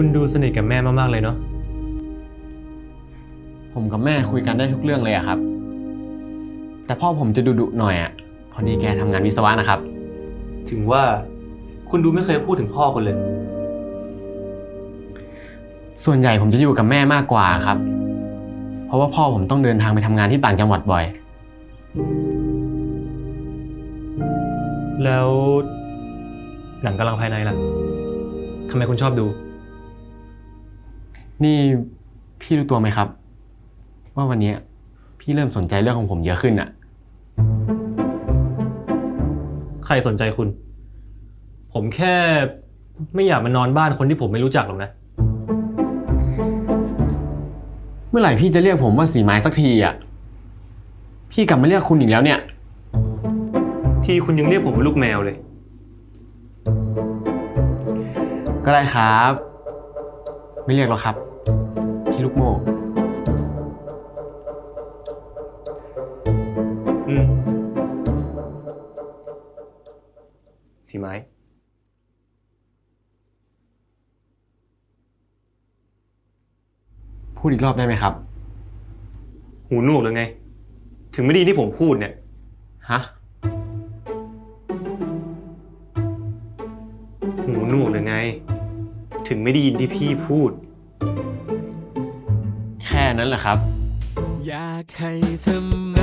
คุณดูสนิทกับแม่มากๆเลยเนาะ ผมกับแม่คุยกันได้ทุกเรื่องเลยอะครับ แต่พ่อผมจะดุดุๆหน่อยอะพอดีแกทำงานวิศวะนะครับ ถึงว่าคุณดูไม่เคยพูดถึงพ่อคุณเลย ส่วนใหญ่ผมจะอยู่กับแม่มากกว่าครับ เพราะว่าพ่อผมต้องเดินทางไปทำงานที่ต่างจังหวัดบ่อย แล้วหนังกำลังภายในล่ะทำไมคุณชอบดู นี่พี่รู้ตัวไหมครับ ว่าวันนี้พี่เริ่มสนใจเรื่องของผมเยอะขึ้นอะใครสนใจคุณ ผมแค่ไม่อยากมานอนบ้านคนที่ผมไม่รู้จักหรอกนะ เมื่อไหร่พี่จะเรียกผมว่าสีไม้สักทีอะพี่กลับมาเรียกคุณอีกแล้วเนี่ย ที่คุณยังเรียกผมว่าลูกแมวเลย ก็ได้ครับ ไม่เรียกหรอกครับ พี่ลูกโม่อืมสีไม้ พูดอีกรอบได้ไหมครับ หูหนวกหรือไง ถึงไม่ดีที่ผมพูดเนี่ย ฮะ หูหนวกหรือไง ถึงไม่ได้ยินที่พี่พูด แค่นั้นแหละครับ อยากให้เธอมา